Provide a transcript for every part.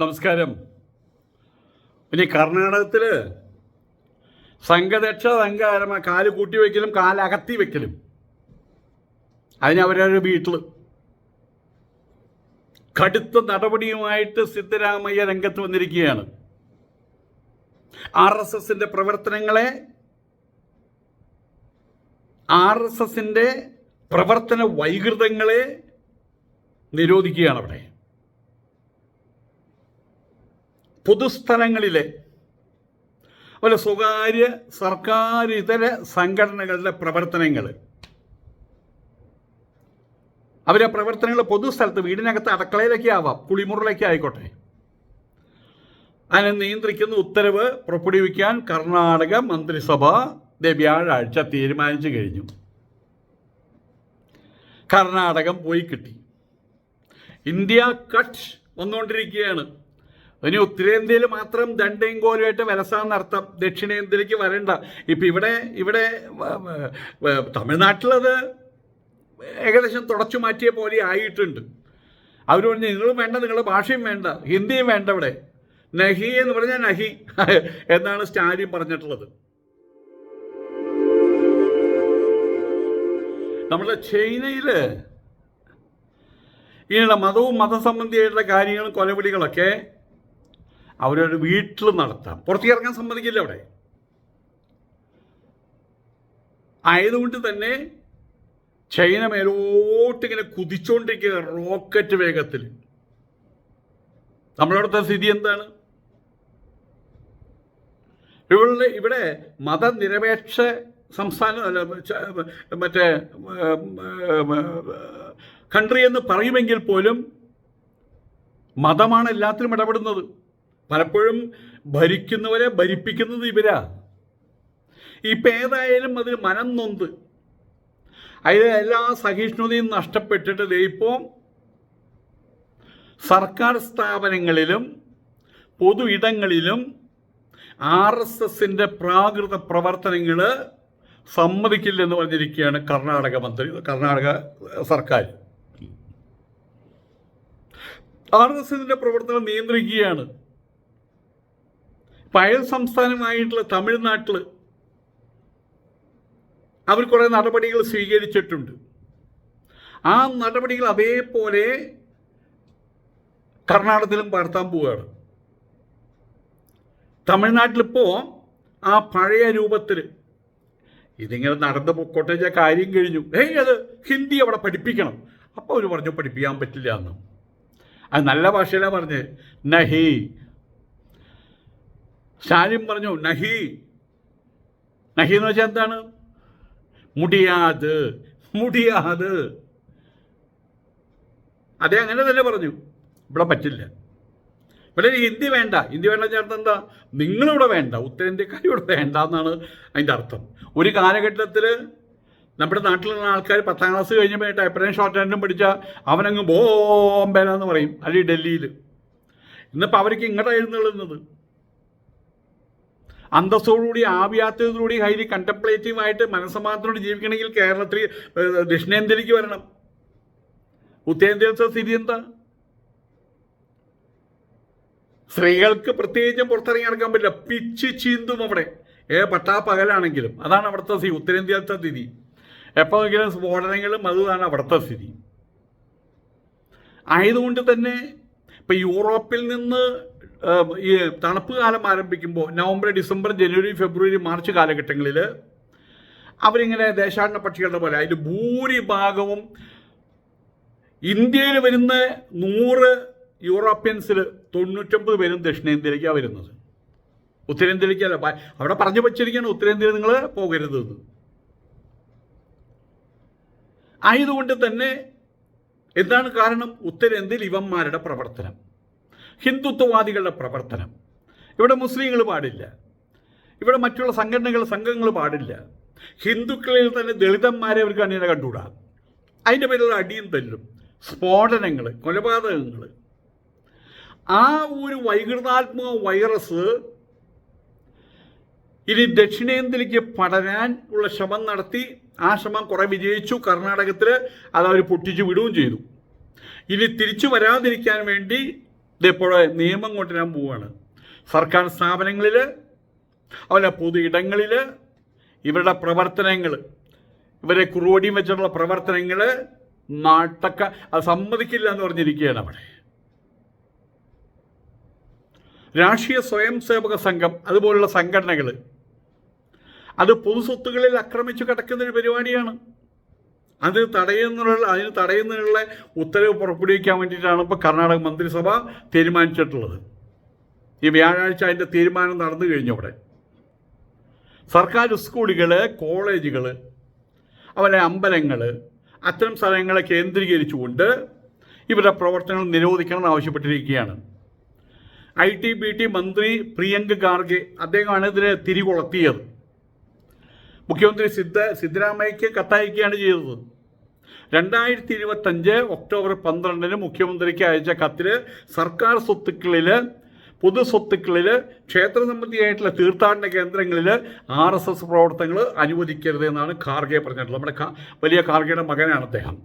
നമസ്കാരം. ഇനി കർണാടകത്തിൽ സംഘദക്ഷ സംഘാരമ കാൽ കൂട്ടി വയ്ക്കലും കാലകത്തി വയ്ക്കലും അതിന് അവരവരുടെ വീട്ടിൽ കടുത്ത നടപടിയുമായിട്ട് സിദ്ധരാമയ്യ രംഗത്ത് വന്നിരിക്കുകയാണ്. ആർ എസ് എസിന്റെ പ്രവർത്തനങ്ങളെ ആർ എസ് എസിന്റെ പ്രവർത്തന വൈകൃതങ്ങളെ നിരോധിക്കുകയാണ് അവിടെ. പൊതുസ്ഥലങ്ങളിലെ അതുപോലെ സ്വകാര്യ സർക്കാർ ഇതര സംഘടനകളുടെ പ്രവർത്തനങ്ങൾ. അവരെ പ്രവർത്തനങ്ങൾ പൊതുസ്ഥലത്ത് വീടിനകത്ത് അടക്കളയിലൊക്കെ ആവാം കുളിമുറിലൊക്കെ ആയിക്കോട്ടെ. അതിനെ നിയന്ത്രിക്കുന്ന ഉത്തരവ് പുറപ്പെടുവിക്കാൻ കർണാടക മന്ത്രിസഭ വ്യാഴാഴ്ച തീരുമാനിച്ചു കഴിഞ്ഞു. കർണാടകം പോയി കിട്ടി. ഇന്ത്യ കട്ട് വന്നുകൊണ്ടിരിക്കുകയാണ്. ഇനി ഉത്തരേന്ത്യയിൽ മാത്രം ദണ്ടയും കോലുമായിട്ട് അർത്ഥം. ദക്ഷിണേന്ത്യയിലേക്ക് വരണ്ട. ഇപ്പം ഇവിടെ ഇവിടെ തമിഴ്നാട്ടിലത് ഏകദേശം തുടച്ചു മാറ്റിയ പോലെ ആയിട്ടുണ്ട്. അവർ പറഞ്ഞു നിങ്ങളും വേണ്ട നിങ്ങളുടെ ഭാഷയും വേണ്ട ഹിന്ദിയും വേണ്ട ഇവിടെ. നഹി എന്ന് പറഞ്ഞാൽ നഹി എന്നാണ് സ്റ്റാലിൻ പറഞ്ഞിട്ടുള്ളത്. നമ്മുടെ ചൈനയിൽ ഇങ്ങനെയുള്ള മതവും മതസംബന്ധിയായിട്ടുള്ള കാര്യങ്ങളും കൊലവിളികളൊക്കെ അവരവരുടെ വീട്ടിൽ നടത്താം. പുറത്തിറങ്ങാൻ സമ്മതിക്കില്ല അവിടെ. ആയതുകൊണ്ട് തന്നെ ചൈന മേലോട്ട് ഇങ്ങനെ കുതിച്ചുകൊണ്ടിരിക്കുക റോക്കറ്റ് വേഗത്തിൽ. നമ്മളവിടുത്തെ സ്ഥിതി എന്താണ്? ഇവിടെ ഇവിടെ മതനിരപേക്ഷ സംസ്ഥാനം അല്ല മറ്റേ കൺട്രി എന്ന് പറയുമെങ്കിൽ പോലും മതമാണ് എല്ലാത്തിലും ഇടപെടുന്നത്. പലപ്പോഴും ഭരിക്കുന്നവരെ ഭരിപ്പിക്കുന്നത് ഇവരാ. ഇപ്പം ഏതായാലും അതിൽ മനം നൊന്ത്. അതിൽ എല്ലാ സഹിഷ്ണുതയും നഷ്ടപ്പെട്ടിട്ട് ഇപ്പോൾ സർക്കാർ സ്ഥാപനങ്ങളിലും പൊതു ഇടങ്ങളിലും ആർ എസ് എസിന്റെ പ്രാകൃത പ്രവർത്തനങ്ങൾ സമ്മതിക്കില്ലെന്ന് പറഞ്ഞിരിക്കുകയാണ് കർണാടക മന്ത്രി കർണാടക സർക്കാർ. ആർ എസ് എസിന്റെ പ്രവർത്തനം നിയന്ത്രിക്കുകയാണ്. പയൽ സംസ്ഥാനമായിട്ടുള്ള തമിഴ്നാട്ടിൽ അവർ കുറേ നടപടികൾ സ്വീകരിച്ചിട്ടുണ്ട്. ആ നടപടികൾ അതേപോലെ കർണാടകത്തിലും പകർത്താൻ പോവുകയാണ്. തമിഴ്നാട്ടിലിപ്പോൾ ആ പഴയ രൂപത്തിൽ ഇതിങ്ങനെ നടന്ന് പൊക്കോട്ടെ കാര്യം കഴിഞ്ഞു. ഏയ് അത് ഹിന്ദി അവിടെ പഠിപ്പിക്കണം. അപ്പോൾ അവർ പറഞ്ഞു പഠിപ്പിക്കാൻ പറ്റില്ല എന്ന്. അത് നല്ല ഭാഷയിലാണ് പറഞ്ഞ്. നഹി സ്റ്റാലിൻ പറഞ്ഞു നഹി. നഹി എന്ന് വെച്ചാൽ എന്താണ്? മുടിയാത് മുടിയാത്. അതേ അങ്ങനെ തന്നെ പറഞ്ഞു. ഇവിടെ പറ്റില്ല. ഇവിടെ ഹിന്ദി വേണ്ട. ഹിന്ദി വേണ്ട ചേർത്ത് എന്താ? നിങ്ങളിവിടെ വേണ്ട. ഉത്തരേന്ത്യക്കാർ ഇവിടെ വേണ്ട എന്നാണ് അതിന്റെ അർത്ഥം. ഒരു കാലഘട്ടത്തിൽ നമ്മുടെ നാട്ടിലുള്ള ആൾക്കാർ പത്താം ക്ലാസ് കഴിഞ്ഞപ്പോൾ ടൈപ്പറേയും ഷോർട്ട് ഹാൻഡും പഠിച്ചാൽ അവനങ്ങ് ബോംബേന എന്ന് പറയും. അല്ലെങ്കിൽ ഡൽഹിയിൽ ഇന്നിപ്പോൾ അവർക്ക് ഇങ്ങോട്ടായിരുന്നു എഴുന്നള്ളുന്നത്. അന്തസ്സോടുകൂടി ആവ്യാത്തതോടുകൂടി ഹൈലി കണ്ടംപ്ലേറ്റീവായിട്ട് മനസ്സമാത്രത്തോട് ജീവിക്കണമെങ്കിൽ കേരളത്തിൽ ദക്ഷിണേന്ത്യയിലേക്ക് വരണം. ഉത്തരേന്ത്യയിലത്തെ സ്ഥിതി എന്താ? സ്ത്രീകൾക്ക് പ്രത്യേകിച്ചും പുറത്തിറങ്ങി നടക്കാൻ പറ്റില്ല. പിച്ച് ചീന്തും അവിടെ. ഏ പട്ടാ പകലാണെങ്കിലും അതാണ് അവിടുത്തെ സ്ഥിതി ഉത്തരേന്ത്യയിലത്തെ സ്ഥിതി. എപ്പോഴെങ്കിലും സ്ഫോടനങ്ങളും അതുതാണ് അവിടുത്തെ സ്ഥിതി. ആയതുകൊണ്ട് തന്നെ ഇപ്പം യൂറോപ്പിൽ നിന്ന് ഈ തണുപ്പ് കാലം ആരംഭിക്കുമ്പോൾ November December January February March കാലഘട്ടങ്ങളിൽ അവരിങ്ങനെ ദേശാടന പക്ഷികളുടെ പോലെ അതിൽ ഭൂരിഭാഗവും ഇന്ത്യയിൽ വരുന്ന നൂറ് യൂറോപ്യൻസിൽ തൊണ്ണൂറ്റൊമ്പത് പേരും ദക്ഷിണേന്ത്യയിലേക്കാണ് വരുന്നത്. ഉത്തരേന്ത്യയിലേക്കല്ല അവിടെ പറഞ്ഞു വച്ചിരിക്കുകയാണ് ഉത്തരേന്ത്യയിൽ നിങ്ങൾ പോകരുതെന്ന് ആയതുകൊണ്ട് തന്നെ എന്താണ് കാരണം? ഉത്തരേന്ത്യയിൽ ഇവന്മാരുടെ പ്രവർത്തനം. ഹിന്ദുത്വവാദികളുടെ പ്രവർത്തനം. ഇവിടെ മുസ്ലിങ്ങൾ പാടില്ല. ഇവിടെ മറ്റുള്ള സംഘടനകൾ സംഘങ്ങൾ പാടില്ല. ഹിന്ദുക്കളിൽ തന്നെ ദളിതന്മാരെ അവർക്ക് അന്യനെ കണ്ടുകൂടാ? അതിന്റെ പേരിലുള്ള അടിയും തല്ലും സ്ഫോടനങ്ങൾ കൊലപാതകങ്ങൾ ആ ഒരു വൈകൃതാത്മക വൈറസ് ഇനി ദക്ഷിണേന്ത്യയിലേക്ക് പടരാൻ ഉള്ള ശ്രമം നടത്തി ആ ശ്രമം കുറെ വിജയിച്ചു. കർണാടകത്തിൽ അത് അവർ പൊട്ടിച്ചു വിടുകയും ചെയ്തു. ഇനി തിരിച്ചു വരാതിരിക്കാൻ വേണ്ടി ഇതിപ്പോൾ നിയമം കൊണ്ടുവരാൻ പോവുകയാണ് സർക്കാർ സ്ഥാപനങ്ങളിൽ അതുപോലെ പൊതു ഇടങ്ങളിൽ ഇവരുടെ പ്രവർത്തനങ്ങൾ ഇവരെ കുറുവടിയും വെച്ചിട്ടുള്ള പ്രവർത്തനങ്ങൾ നാട്ടക്ക അത് സമ്മതിക്കില്ല എന്ന് പറഞ്ഞിരിക്കുകയാണ് അവിടെ. രാഷ്ട്രീയ സ്വയം സേവക സംഘം അതുപോലുള്ള സംഘടനകൾ അത് പൊതുസ്വത്തുകളിൽ ആക്രമിച്ചു കിടക്കുന്ന ഒരു പരിപാടിയാണ്. അത് തടയുന്നതിനുള്ള അതിന് തടയുന്നതിനുള്ള ഉത്തരവ് പുറപ്പെടുവിക്കാൻ വേണ്ടിയിട്ടാണ് ഇപ്പോൾ കർണാടക മന്ത്രിസഭ തീരുമാനിച്ചിട്ടുള്ളത്. ഈ വ്യാഴാഴ്ച അതിന്റെ തീരുമാനം നടന്നു കഴിഞ്ഞു അവിടെ. സർക്കാർ സ്കൂളുകൾ കോളേജുകൾ അതുപോലെ അമ്പലങ്ങൾ അത്തരം സ്ഥലങ്ങളെ കേന്ദ്രീകരിച്ചുകൊണ്ട് ഇവരുടെ പ്രവർത്തനങ്ങൾ നിരോധിക്കണം ആവശ്യപ്പെട്ടിരിക്കുകയാണ്. ഐ ടി ബി ടി മന്ത്രി പ്രിയങ്ക് ഖാർഗെ അദ്ദേഹമാണ് ഇതിനെ തിരികൊളത്തിയത്. മുഖ്യമന്ത്രി സിദ്ധ സിദ്ധരാമയ്യക്ക് കത്തയക്കുകയാണ് ചെയ്തത്. രണ്ടായിരത്തി ഇരുപത്തഞ്ച് ഒക്ടോബർ പന്ത്രണ്ടിന് മുഖ്യമന്ത്രിക്ക് അയച്ച കത്തിൽ സർക്കാർ സ്വത്തുക്കളിൽ പൊതു സ്വത്തുക്കളിൽ ക്ഷേത്ര സംബന്ധിയായിട്ടുള്ള തീർത്ഥാടന കേന്ദ്രങ്ങളിൽ ആർ എസ് എസ് പ്രവർത്തനങ്ങൾ അനുവദിക്കരുത് എന്നാണ് ഖാർഗെ പറഞ്ഞിട്ടുള്ളത്. നമ്മുടെ വലിയ ഖാർഗെയുടെ മകനാണ് അദ്ദേഹം.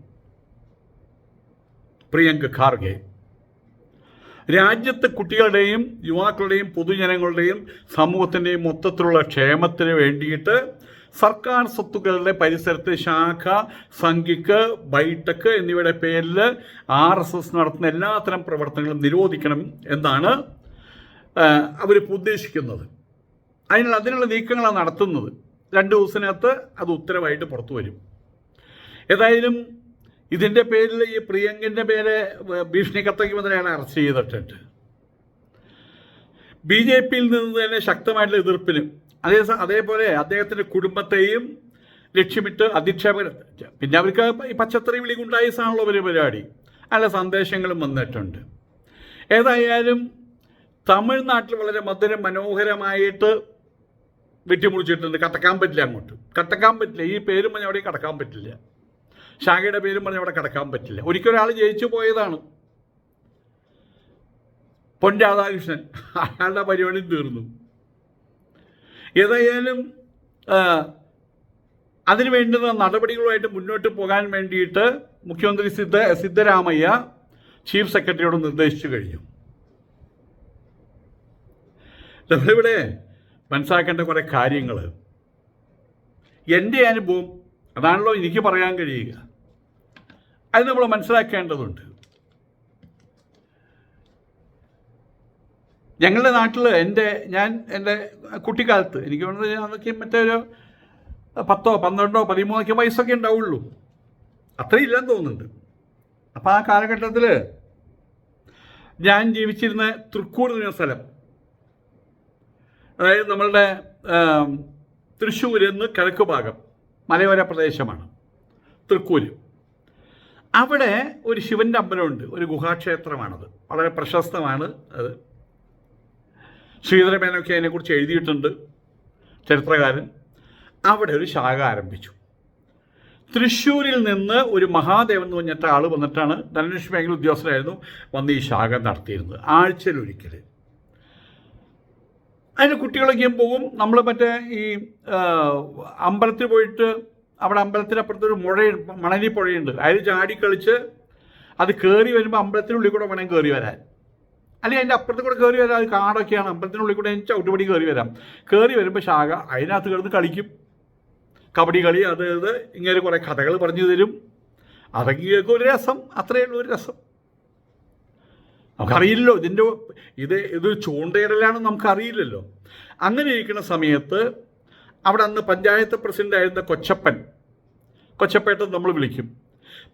പ്രിയങ്ക് ഖാർഗെ. രാജ്യത്തെ കുട്ടികളുടെയും യുവാക്കളുടെയും പൊതുജനങ്ങളുടെയും സമൂഹത്തിന്റെയും മൊത്തത്തിലുള്ള ക്ഷേമത്തിന് വേണ്ടിയിട്ട് സർക്കാർ സ്വത്തുക്കളുടെ പരിസരത്ത് ശാഖ സംഘിക്ക് ബൈടെക് എന്നിവയുടെ പേരിൽ ആർ എസ് എസ് നടത്തുന്ന എല്ലാത്തരം പ്രവർത്തനങ്ങളും നിരോധിക്കണം എന്നാണ് അവർ ഉദ്ദേശിക്കുന്നത്. അതിനുള്ള അതിനുള്ള നീക്കങ്ങളാണ് നടത്തുന്നത്. രണ്ട് ദിവസത്തിനകത്ത് അത് ഉത്തരവായിട്ട് പുറത്തു വരും. ഏതായാലും ഇതിന്റെ പേരിൽ ഈ പ്രിയങ്കിന്റെ പേര് ഭീഷണി കത്തയ്ക്ക് മുതലെയാണ് അറസ്റ്റ് ചെയ്തിട്ടുണ്ട് ബി ജെ പിയിൽ നിന്ന് തന്നെ ശക്തമായിട്ടുള്ള എതിർപ്പിന് അതേ അതേപോലെ അദ്ദേഹത്തിന്റെ കുടുംബത്തെയും ലക്ഷ്യമിട്ട് അധിക്ഷേപകർ പിന്നെ അവർക്ക് ഈ പച്ചത്തറി വിളി ഗുണ്ടായിസാണല്ലോ ഒരു പരിപാടി. അല്ല സന്ദേശങ്ങളും വന്നിട്ടുണ്ട്. ഏതായാലും തമിഴ്നാട്ടിൽ വളരെ മധുര മനോഹരമായിട്ട് വെട്ടിമുറിച്ചിട്ടുണ്ട്. കടക്കാൻ പറ്റില്ല അങ്ങോട്ട്. കടക്കാൻ പറ്റില്ല. ഈ പേരും പറഞ്ഞ് അവിടെ കടക്കാൻ പറ്റില്ല. ശാഖയുടെ പേരും പറഞ്ഞ് അവിടെ കടക്കാൻ പറ്റില്ല. ഒരിക്കലൊരാൾ ജയിച്ചു പോയതാണ്. പൊൻ രാധാകൃഷ്ണൻ. അയാളുടെ പരിപാടി തീർന്നു. ഏതായാലും അതിനു വേണ്ടുന്ന നടപടികളുമായിട്ട് മുന്നോട്ട് പോകാൻ വേണ്ടിയിട്ട് മുഖ്യമന്ത്രി സിദ്ധ സിദ്ധരാമയ്യ ചീഫ് സെക്രട്ടറിയോട് നിർദ്ദേശിച്ചു കഴിഞ്ഞു. നമ്മളിവിടെ മനസ്സിലാക്കേണ്ട കുറേ കാര്യങ്ങൾ. എന്റെ അനുഭവം അതാണല്ലോ എനിക്ക് പറയാൻ കഴിയുക. അത് നമ്മൾ മനസ്സിലാക്കേണ്ടതുണ്ട്. ഞങ്ങളുടെ നാട്ടിൽ എന്റെ ഞാൻ എന്റെ കുട്ടിക്കാലത്ത് എനിക്ക് തോന്നുന്നത് അതൊക്കെ മറ്റേ ഒരു പത്തോ പന്ത്രണ്ടോ പതിമൂന്നൊക്കെ വയസ്സൊക്കെ ഉണ്ടാവുള്ളൂ. അത്രയും ഇല്ലെന്ന് തോന്നുന്നുണ്ട്. അപ്പം ആ കാലഘട്ടത്തിൽ ഞാൻ ജീവിച്ചിരുന്ന തൃക്കൂർ എന്ന സ്ഥലം അതായത് നമ്മളുടെ തൃശ്ശൂർ എന്ന് കിഴക്ക് ഭാഗം മലയോര പ്രദേശമാണ് തൃക്കൂർ അവിടെ ഒരു ശിവന്റെ അമ്പലമുണ്ട് ഒരു ഗുഹാക്ഷേത്രമാണത്. വളരെ പ്രശസ്തമാണ് അത്. ശ്രീധരമേനൊക്കെ അതിനെക്കുറിച്ച് എഴുതിയിട്ടുണ്ട് ചരിത്രകാരൻ. അവിടെ ഒരു ശാഖ ആരംഭിച്ചു. തൃശ്ശൂരിൽ നിന്ന് ഒരു മഹാദേവൻ എന്ന് പറഞ്ഞിട്ട് ആൾ വന്നിട്ടാണ് ധനലക്ഷ്മി മേഖല ഉദ്യോഗസ്ഥരായിരുന്നു വന്ന് ഈ ശാഖ നടത്തിയിരുന്നത് ആഴ്ചയിലൊരിക്കൽ അതിന് കുട്ടികളൊക്കെ പോകും. നമ്മൾ മറ്റേ ഈ അമ്പലത്തിൽ പോയിട്ട് അവിടെ അമ്പലത്തിനപ്പുറത്തൊരു മുഴ മണലി പുഴയുണ്ട്. അതിൽ ചാടി കളിച്ച് അത് കയറി വരുമ്പോൾ അമ്പലത്തിനുള്ളിൽ കൂടെ വേണം കയറി വരാൻ. അല്ലെങ്കിൽ അതിന്റെ അപ്പുറത്ത് കൂടെ കയറി വരാം അത് കാടൊക്കെയാണ്. അമ്പലത്തിനുള്ളിൽ കൂടെ ചവിട്ടുപടി കയറി വരാം. കയറി വരുമ്പോൾ ശാഖ അതിനകത്ത് കിടന്ന് കളിക്കും. കബഡി കളി അത് ഇത് ഇങ്ങനെ കുറേ കഥകൾ പറഞ്ഞു തരും. അതൊക്കെ ഒരു രസം അത്രയേ ഉള്ളൂ ഒരു രസം. നമുക്കറിയില്ലല്ലോ ഇതിന്റെ ഇത് ഇത് ചൂണ്ടയിടലാണെന്ന് നമുക്കറിയില്ലല്ലോ. അങ്ങനെ ഇരിക്കുന്ന സമയത്ത് അവിടെ അന്ന് പഞ്ചായത്ത് പ്രസിഡന്റ് ആയിരുന്ന കൊച്ചപ്പൻ കൊച്ചപ്പേട്ടൻ നമ്മൾ വിളിക്കും.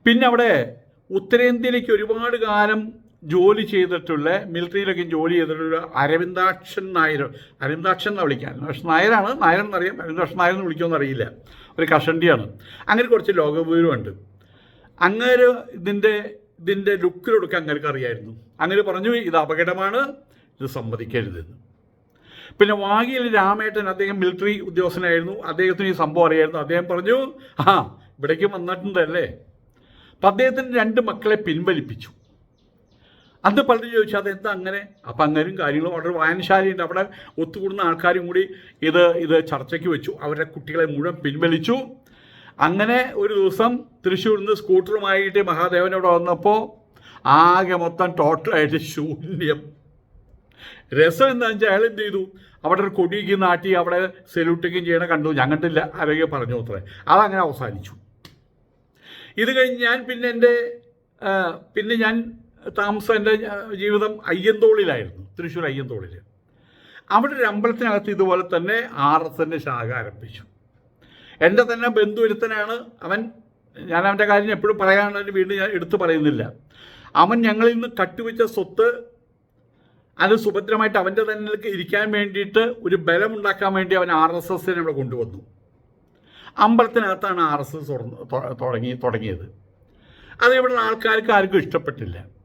പിന്നെ അവിടെ ഉത്തരേന്ത്യയിലേക്ക് ഒരുപാട് കാലം ജോലി ചെയ്തിട്ടുള്ള മിലിറ്ററിയിലൊക്കെ ജോലി ചെയ്തിട്ടുള്ള അരവിന്ദാക്ഷൻ നായർ അരവിന്ദാക്ഷൻ എന്നാണ് വിളിക്കാൻ പക്ഷെ നായരാണ്. നായർ എന്നറിയാം. അരവിന്ദാക്ഷൻ നായർ എന്ന് വിളിക്കുമെന്ന് അറിയില്ല ഒരു കഷണ്ടിയാണ്. അങ്ങനെ കുറച്ച് ലോകവിവരമുണ്ട്. അങ്ങനെ ഇതിന്റെ ഇതിന്റെ ലുക്കിലൊടുക്കം അങ്ങനെ അറിയായിരുന്നു. അങ്ങനെ പറഞ്ഞു ഇത് അപകടമാണ്. ഇത് സമ്മതിക്കരുതെന്ന് പിന്നെ വാഗിയിൽ രാമേട്ടൻ അദ്ദേഹം മിലിറ്ററി ഉദ്യോഗസ്ഥനായിരുന്നു. അദ്ദേഹത്തിന് ഈ സംഭവം അറിയായിരുന്നു. അദ്ദേഹം പറഞ്ഞു ആ ഇവിടേക്ക് വന്നിട്ടുണ്ടല്ലേ അപ്പം അദ്ദേഹത്തിന് രണ്ട് മക്കളെ പിൻവലിപ്പിച്ചു. അന്ന് പലരും ചോദിച്ചു അതെന്താ അങ്ങനെ? അപ്പം അങ്ങനെയും കാര്യങ്ങളും വളരെ വായനശാലയുണ്ട്. അവിടെ ഒത്തുകൂടുന്ന ആൾക്കാരും കൂടി ഇത് ഇത് ചർച്ചയ്ക്ക് വെച്ചു. അവരുടെ കുട്ടികളെ മുഴുവൻ പിൻവലിച്ചു. അങ്ങനെ ഒരു ദിവസം തൃശ്ശൂരിൽ നിന്ന് സ്കൂട്ടറുമായിട്ട് മഹാദേവൻ അവിടെ വന്നപ്പോൾ ആകെ മൊത്തം ടോട്ടലായിട്ട് ശൂന്യം. രസം എന്താണെന്ന് വെച്ചാൽ അയാൾ എന്ത് ചെയ്തു? അവിടെ ഒരു കൊടിയൊക്കെ നാട്ടി അവിടെ സെലൂട്ടിക്കും ചെയ്യണ കണ്ടു. ഞാൻ കണ്ടില്ല. പറഞ്ഞു അത്രേ. അതങ്ങനെ അവസാനിച്ചു. ഇത് കഴിഞ്ഞ് ഞാൻ പിന്നെ എന്റെ പിന്നെ ഞാൻ താമസം എന്റെ ജീവിതം അയ്യന്തോളിലായിരുന്നു തൃശ്ശൂർ അയ്യന്തോളിൽ അവിടെ ഒരു അമ്പലത്തിനകത്ത് ഇതുപോലെ തന്നെ ആർ എസ് എന്റെ ശാഖ ആരംഭിച്ചു. എന്റെ തന്നെ ബന്ധു ഒരുത്തനാണ് അവൻ. ഞാൻ അവന്റെ കാര്യം എപ്പോഴും പറയാനുള്ള വീണ്ടും ഞാൻ എടുത്തു പറയുന്നില്ല. അവൻ ഞങ്ങളിൽ നിന്ന് കട്ടുവെച്ച സ്വത്ത് അത് സുഭദ്രമായിട്ട് അവന്റെ തന്നെ ഇരിക്കാൻ വേണ്ടിയിട്ട് ഒരു ബലമുണ്ടാക്കാൻ വേണ്ടി അവൻ ആർ എസ് എസിനെ ഇവിടെ കൊണ്ടുവന്നു. അമ്പലത്തിനകത്താണ് ആർ എസ് എസ് തുടങ്ങി തുടങ്ങിയത്. അത് ഇവിടെ ആൾക്കാർക്ക് ആർക്കും ഇഷ്ടപ്പെട്ടില്ല.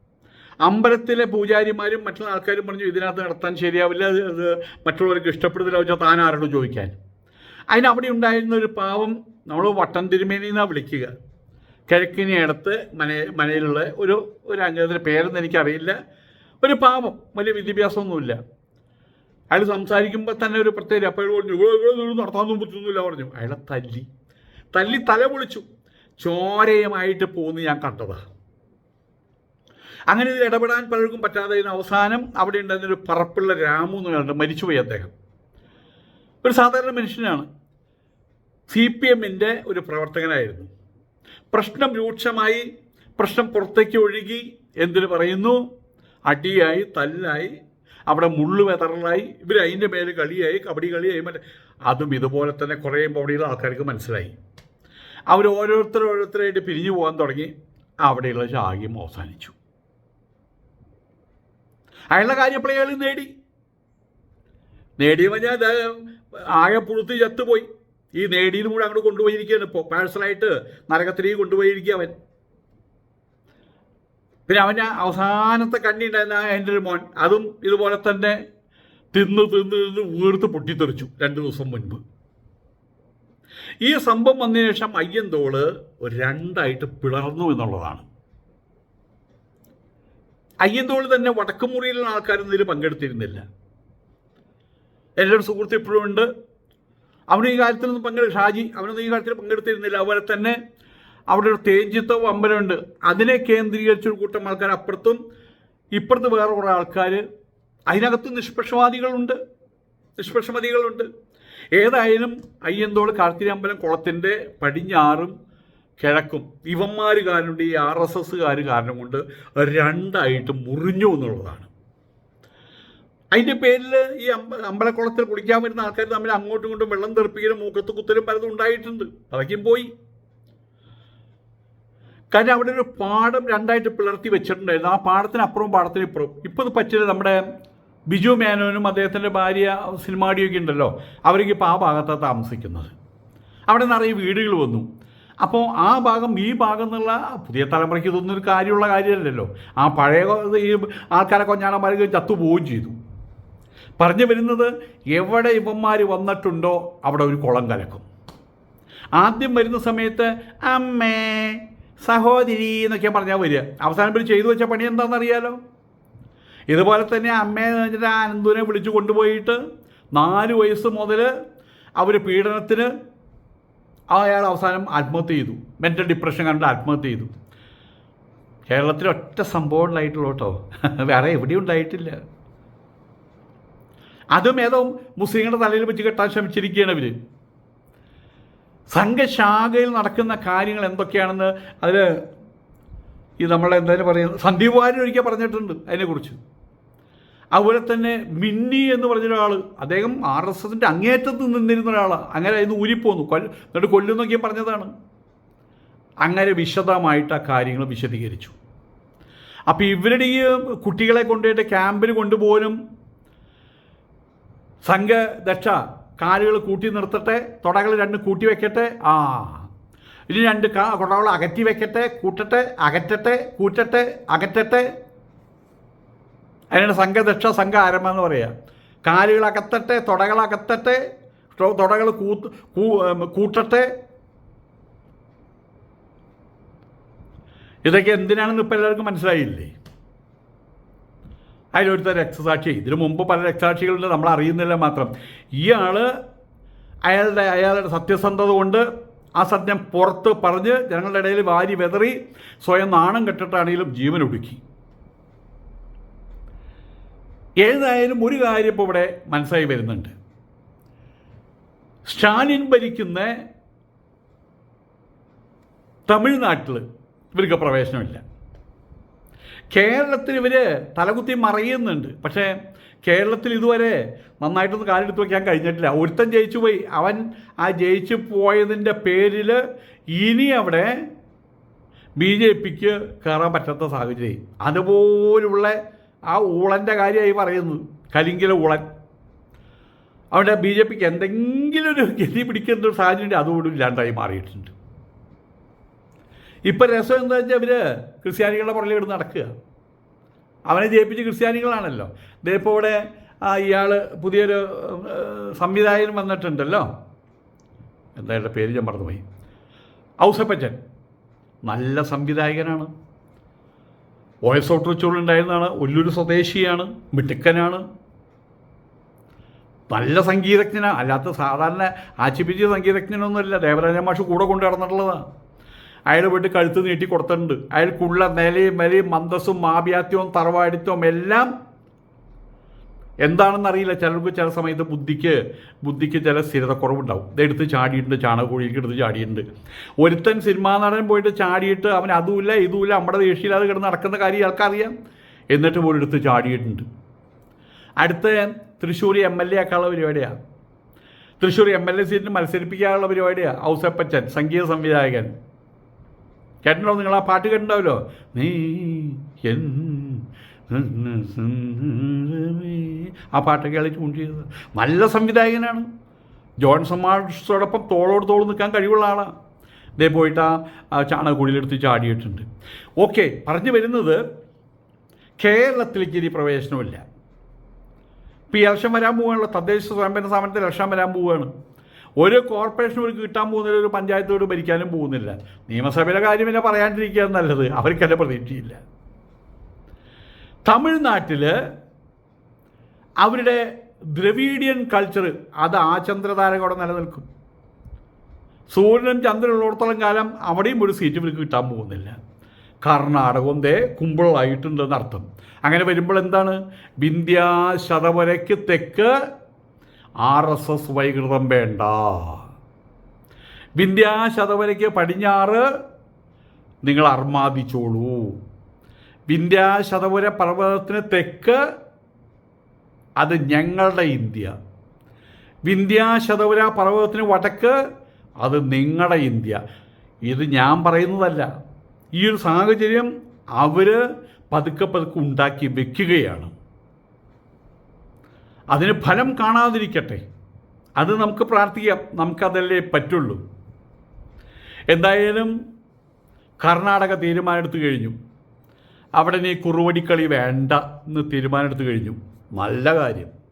അമ്പലത്തിലെ പൂജാരിമാരും മറ്റുള്ള ആൾക്കാരും പറഞ്ഞു ഇതിനകത്ത് നടത്താൻ ശരിയാവില്ല അത് മറ്റുള്ളവർക്ക് ഇഷ്ടപ്പെടുന്നില്ല വെച്ചാൽ താൻ ആരോട് ചോദിക്കാൻ? അതിന് അവിടെ ഉണ്ടായിരുന്ന ഒരു പാവം നമ്മൾ വട്ടം തിരുമേനി എന്നാണ് വിളിക്കുക. കിഴക്കിനെ അടുത്ത് മന മനയിലുള്ള ഒരു ഒരു അംഗത്തിന്റെ പേരെന്ന് എനിക്കറിയില്ല. ഒരു പാവം വലിയ വിദ്യാഭ്യാസമൊന്നുമില്ല. അയാൾ സംസാരിക്കുമ്പോൾ തന്നെ ഒരു പ്രത്യേക അപ്പോൾ പറഞ്ഞു "ഇവിടെ ഇവിടെ നിന്ന് നടത്താനൊന്നും പറ്റുന്നില്ല പറഞ്ഞു. അയാളെ തല്ലി തല്ലി തല പൊളിച്ചു. ചോരയുമായിട്ട് പോകുന്നു ഞാൻ കണ്ടതാ. അങ്ങനെ ഇതിൽ ഇടപെടാൻ പലർക്കും പറ്റാതെ അവസാനം അവിടെ ഉണ്ടായിരുന്നൊരു പറപ്പുള്ള രാമു എന്ന് പറയുന്നത് മരിച്ചുപോയി അദ്ദേഹം. ഒരു സാധാരണ മനുഷ്യനാണ്. സി പി എമ്മിന്റെ ഒരു പ്രവർത്തകനായിരുന്നു. പ്രശ്നം രൂക്ഷമായി പ്രശ്നം പുറത്തേക്ക് ഒഴുകി എന്തിനു പറയുന്നു? അടിയായി തല്ലായി അവിടെ മുള്ളു വെതറലായി ഇവർ അതിന്റെ മേലെ കളിയായി കബഡി കളിയായി മറ്റേ അതും ഇതുപോലെ തന്നെ കുറേ അവിടെയുള്ള ആൾക്കാർക്ക് മനസ്സിലായി. അവർ ഓരോരുത്തർ ഓരോരുത്തരായിട്ട് പിരിഞ്ഞു പോകാൻ തുടങ്ങി. അവിടെയുള്ള ശാഖ്യം അവസാനിച്ചു. അയാളുടെ കാര്യം എപ്പോഴും നേടി? നേടിയ പറഞ്ഞാൽ ആകെ പുഴുത്ത് ചത്തുപോയി. ഈ നേടിയതും കൂടെ അങ്ങോട്ട് കൊണ്ടുപോയിരിക്കുകയാണ്. ഇപ്പോൾ പേഴ്സണലായിട്ട് നരകത്തിലേക്ക് കൊണ്ടുപോയിരിക്കുക അവൻ. പിന്നെ അവന്റെ അവസാനത്തെ കണ്ണി ഉണ്ടായിരുന്ന എന്റെ ഒരു മോൻ അതും ഇതുപോലെ തന്നെ തിന്ന് തിന്ന് തിന്ന് വീർത്ത് പൊട്ടിത്തെറിച്ചു രണ്ട് ദിവസം മുൻപ്. ഈ സംഭവം വന്നതിന് ശേഷം അയ്യന്തോൾ രണ്ടായിട്ട് പിളർന്നു എന്നുള്ളതാണ്. അയ്യന്തോൾ തന്നെ വടക്കുമുറിയിലുള്ള ആൾക്കാരൊന്നും ഇതിൽ പങ്കെടുത്തിരുന്നില്ല. എന്റെ ഒരു സുഹൃത്ത് ഇപ്പോഴും ഉണ്ട്. അവനും ഈ കാര്യത്തിലൊന്നും പങ്കെടു ഷാജി അവനൊന്നും ഈ കാര്യത്തിൽ പങ്കെടുത്തിരുന്നില്ല. അതുപോലെ തന്നെ അവിടെ ഒരു തേജിത്തവും അമ്പലമുണ്ട് അതിനെ കേന്ദ്രീകരിച്ചൊരു കൂട്ടം ആൾക്കാർ അപ്പുറത്തും ഇപ്പുറത്ത് വേറെ കുറേ ആൾക്കാർ. അതിനകത്ത് നിഷ്പക്ഷവാദികളുണ്ട്. നിഷ്പക്ഷമതികളുണ്ട് ഏതായാലും അയ്യന്തോട് കാർത്തികമ്പലം കുളത്തിന്റെ പടിഞ്ഞാറും കിഴക്കും. ഇവന്മാർ കാരണം ഈ ആർ എസ് എസ്സുകാർ കാരണം കൊണ്ട് രണ്ടായിട്ട് മുറിഞ്ഞു എന്നുള്ളതാണ്. അതിന്റെ പേരിൽ ഈ അമ്പ അമ്പലക്കുളത്തിൽ കുളിക്കാൻ വരുന്ന ആൾക്കാർ തമ്മിൽ അങ്ങോട്ടും ഇങ്ങോട്ടും വെള്ളം തെറിപ്പിക്കലും മൂക്കത്ത് കുത്തലും പലതും ഉണ്ടായിട്ടുണ്ട്. അതൊക്കെയും പോയി. കാരണം അവിടെ ഒരു പാടം രണ്ടായിട്ട് പിളർത്തി വെച്ചിട്ടുണ്ടായിരുന്നു. ആ പാടത്തിന് അപ്പുറവും പാടത്തിന് ഇപ്പുറവും. ഇപ്പോൾ ഇത് പറ്റില്ല. നമ്മുടെ ബിജു മേനോനും അദ്ദേഹത്തിന്റെ ഭാര്യ സിനിമാടിയൊക്കെ ഉണ്ടല്ലോ. അവർക്ക് ഇപ്പോൾ ആ ഭാഗത്താണ് താമസിക്കുന്നത്. അവിടെ നിറയെ വീടുകൾ വന്നു. അപ്പോൾ ആ ഭാഗം ഈ ഭാഗം എന്നുള്ള പുതിയ തലമുറയ്ക്ക് ഇതൊന്നും ഒരു കാര്യമുള്ള കാര്യമല്ലല്ലോ. ആ പഴയ ഈ ആൾക്കാരെ കൊഞ്ഞാണന്മാർക്ക് ചത്തുപോവുകയും ചെയ്തു. പറഞ്ഞു വരുന്നത് എവിടെ ഇവന്മാർ വന്നിട്ടുണ്ടോ അവിടെ ഒരു കുളം കലക്കും. ആദ്യം വരുന്ന സമയത്ത് അമ്മേ സഹോദരി എന്നൊക്കെ പറഞ്ഞാൽ വരിക. അവസാനം ഇവർ ചെയ്തു വെച്ച പണി എന്താണെന്നറിയാലോ? ഇതുപോലെ തന്നെ അമ്മേ എന്ന് വെച്ചിട്ട് അനന്തുവിനെ വിളിച്ചു കൊണ്ടുപോയിട്ട് നാല് വയസ്സ് മുതൽ അവർ പീഡനത്തിന് അയാൾ അവസാനം ആത്മഹത്യ ചെയ്തു. മെന്റൽ ഡിപ്രഷൻ കണ്ട് ആത്മഹത്യ ചെയ്തു. കേരളത്തിൽ ഒറ്റ സംഭവം ഉണ്ടായിട്ടുള്ളൂ കേട്ടോ. വേറെ എവിടെയും ഉണ്ടായിട്ടില്ല. അതും ഏതോ മുസ്ലിങ്ങളുടെ തലയിൽ വെച്ച് കെട്ടാൻ ശ്രമിച്ചിരിക്കുകയാണ് ഇവർ സംഘശാഖയിൽ നടക്കുന്ന കാര്യങ്ങൾ എന്തൊക്കെയാണെന്ന് അതിൽ ഈ നമ്മളെന്തായാലും പറയുന്നത് സന്ദീപ് ഒരിക്കൽ പറഞ്ഞിട്ടുണ്ട് അതിനെക്കുറിച്ച്. അതുപോലെ തന്നെ മിന്നി എന്ന് പറഞ്ഞൊരാൾ അദ്ദേഹം ആർ എസ് എസിന്റെ അങ്ങേറ്റത്ത് നിന്നിരുന്ന ഒരാളാണ് അങ്ങനെ അതിന് ഊരിപ്പോന്നു. കൊല്ല എന്നിട്ട് കൊല്ലുന്നൊക്കെ പറഞ്ഞതാണ്. അങ്ങനെ വിശദമായിട്ട് ആ കാര്യങ്ങൾ വിശദീകരിച്ചു. അപ്പോൾ ഇവരുടെ ഈ കുട്ടികളെ കൊണ്ടുപോയിട്ട് ക്യാമ്പിൽ കൊണ്ടുപോലും സംഘദക്ഷ കാലുകൾ കൂട്ടി നിർത്തട്ടെ തുടകൾ രണ്ട് കൂട്ടി വെക്കട്ടെ ആ. ഇനി രണ്ട് കാ തുടകൾ അകറ്റി വെക്കട്ടെ കൂട്ടട്ടെ അകറ്റട്ടെ കൂറ്റട്ടെ അകറ്റട്ടെ. അതിനാണ് സംഘദക്ഷ സംഘ ആരംഭം എന്ന് പറയുക. കാലുകളകത്തട്ടെ അകത്തട്ടെ തുടകൾ കൂത്ത് കൂട്ടട്ടെ. ഇതൊക്കെ എന്തിനാണെന്ന് ഇപ്പം എല്ലാവർക്കും മനസ്സിലായില്ലേ? അതിലൊരുത്തർ രക്തസാക്ഷി. ഇതിനു മുമ്പ് പല രക്തസാക്ഷികളുണ്ട് നമ്മൾ അറിയുന്നില്ല മാത്രം. ഇയാൾ അയാളുടെ അയാളുടെ സത്യസന്ധത കൊണ്ട് ആ സത്യം പുറത്ത് പറഞ്ഞ് ജനങ്ങളുടെ ഇടയിൽ വാരി വെതറി സ്വയം നാണം കെട്ടിട്ടാണെങ്കിലും ജീവൻ ഒടുക്കി ഏതായാലും ഒരു കാര്യം ഇപ്പോൾ ഇവിടെ മനസ്സായി വരുന്നുണ്ട്. സ്റ്റാലിൻ ഭരിക്കുന്ന തമിഴ്നാട്ടിൽ ഇവർക്ക് പ്രവേശനമില്ല. കേരളത്തിൽ ഇവർ തലകുത്തി മറയുന്നുണ്ട്. പക്ഷേ കേരളത്തിൽ ഇതുവരെ നന്നായിട്ടൊന്നും കാലെടുത്ത് വയ്ക്കാൻ കഴിഞ്ഞിട്ടില്ല. ഒരുത്തൻ ജയിച്ചു പോയി. അവൻ ആ ജയിച്ചു പോയതിന്റെ പേരിൽ ഇനി അവിടെ ബി ജെ പിക്ക് കയറാൻ പറ്റാത്ത സാഹചര്യം. അതുപോലുള്ള ആ ഊളന്റെ കാര്യമായി പറയുന്നത് കരിങ്കില ഊളൻ. അവിടെ ബി ജെ പിക്ക് എന്തെങ്കിലും ഒരു ഗതി പിടിക്കുന്ന ഒരു സാഹചര്യം അതുകൂടി ഇല്ലാണ്ടായി മാറിയിട്ടുണ്ട്. ഇപ്പം രസം എന്താ വെച്ചാൽ ഇവർ ക്രിസ്ത്യാനികളുടെ പുറകിൽ ഇവിടെ നടക്കുക. അവനെ ജയിപ്പിച്ച് ക്രിസ്ത്യാനികളാണല്ലോ. ഇതിപ്പോൾ ഇവിടെ ഇയാൾ പുതിയൊരു സംവിധായകൻ വന്നിട്ടുണ്ടല്ലോ. എന്തായാലും പേര് ഞാൻ മറന്നുപോയി. ഔസപ്പച്ചൻ. നല്ല സംവിധായകനാണ്. വോയിസ് ഔട്ട് ഉണ്ടായിരുന്നതാണ് ഒല്ലൂർ സ്വദേശിയാണ് മിടുക്കനാണ്. നല്ല സംഗീതജ്ഞനാണ് അല്ലാത്ത സാധാരണ ആച്ചിപ്പിച്ച സംഗീതജ്ഞനൊന്നുമല്ല. ദേവരാജ മാഷ് കൂടെ കൊണ്ടു നടന്നിട്ടുള്ളതാണ് അയാൾ പോയിട്ട് കഴുത്ത് നീട്ടി കൊടുത്തിട്ടുണ്ട്. അയാൾക്കുള്ള നിലയും വിലയും മന്ദസ്സും മാപ്യാത്യവും തറവാടിത്തവും എല്ലാം എന്താണെന്ന് അറിയില്ല ചിലർക്ക് ചില സമയത്ത് ബുദ്ധിക്ക് ബുദ്ധിക്ക് ചില സ്ഥിരതക്കുറവുണ്ടാവും. ഇതെടുത്ത് ചാടിയിട്ടുണ്ട് ചാണകക്കുഴിയിലേക്ക് എടുത്ത് ചാടിയിട്ടുണ്ട്. ഒരുത്തൻ സിനിമാ നടൻ പോയിട്ട് ചാടിയിട്ട് അവൻ അതുമില്ല ഇതുമില്ല നമ്മുടെ ദേഷ്യയില്ലാതെ കിടന്ന് നടക്കുന്ന കാര്യം ഇയാൾക്കറിയാം. എന്നിട്ട് പോലും എടുത്ത് ചാടിയിട്ടുണ്ട്. അടുത്ത തൃശ്ശൂർ എം എൽ എ ആക്കാനുള്ള പരിപാടിയാണ് തൃശ്ശൂർ എം എൽ എ സീറ്റിന് മത്സരിപ്പിക്കാനുള്ള പരിപാടിയാണ് ഔസപ്പച്ചൻ സംഗീത സംവിധായകൻ. കേട്ടിട്ടുണ്ടോ നിങ്ങൾ ആ പാട്ട് കേട്ടിട്ടുണ്ടാവല്ലോ നീ എൻ ആ പാട്ടൊക്കെ അയാൾ ട്യൂൺ ചെയ്തത്. നല്ല സംവിധായകനാണ്. ജോൺസൺ മാർസോടൊപ്പം തോളോട് തോൾ നിൽക്കാൻ കഴിവുള്ള ആളാണ് ഇതേ പോയിട്ട് ആ ചാണകക്കുഴിയിലെടുത്ത് ചാടിയിട്ടുണ്ട്. ഓക്കെ പറഞ്ഞു വരുന്നത് കേരളത്തിലേക്ക് ഇനി പ്രവേശനമില്ല ഇപ്പോൾ ഈ ഇലക്ഷൻ വരാൻ പോവുകയാണല്ലോ. തദ്ദേശ സ്വയംഭരണ സ്ഥാപനത്തിൽ ഇലക്ഷൻ വരാൻ പോവുകയാണ്. ഒരു കോർപ്പറേഷൻ ഒരു കിട്ടാൻ പോകുന്നില്ല ഒരു പഞ്ചായത്തോട് ഭരിക്കാനും പോകുന്നില്ല. നിയമസഭയുടെ കാര്യം എന്നെ പറയാണ്ടിരിക്കുക നല്ലത്. അവർക്കല്ല പ്രതീക്ഷയില്ല. തമിഴ്നാട്ടിൽ അവരുടെ ദ്രവീഡിയൻ കൾച്ചർ അത് ആ ചന്ദ്രതാരകോടെ നിലനിൽക്കും. സൂര്യനും ചന്ദ്രനുള്ളിടത്തോളം കാലം അവിടെയും ഒരു സീറ്റ് ഇവർക്ക് കിട്ടാൻ പോകുന്നില്ല. കർണാടകവും ദേ കുമ്പിളായിട്ടുണ്ടെന്ന് അർത്ഥം. അങ്ങനെ വരുമ്പോൾ എന്താണ്? വിന്ധ്യാശതവരയ്ക്ക് തെക്ക് ആർ എസ് എസ് വൈകൃതം വേണ്ട. വിന്ധ്യാശതവരയ്ക്ക് പടിഞ്ഞാറ് നിങ്ങൾ അർമാദിച്ചോളൂ. വിന്ധ്യാശതപുര പർവതത്തിന് തെക്ക് അത് ഞങ്ങളുടെ ഇന്ത്യ. വിന്ധ്യാശതപുര പർവതത്തിന് വടക്ക് അത് നിങ്ങളുടെ ഇന്ത്യ. ഇത് ഞാൻ പറയുന്നതല്ല. ഈ ഒരു സാഹചര്യം അവർ പതുക്കെ പതുക്കെ ഉണ്ടാക്കി വെക്കുകയാണ്. അതിന് ഫലം കാണാതിരിക്കട്ടെ. അത് നമുക്ക് പ്രാർത്ഥിക്കാം. നമുക്കതല്ലേ പറ്റുള്ളൂ. എന്തായാലും കർണാടക തീരുമാനമെടുത്തു കഴിഞ്ഞു. അവിടെ നീ കുറുവടിക്കളി വേണ്ട എന്ന് തീരുമാനമെടുത്തു കഴിഞ്ഞു. നല്ല കാര്യം.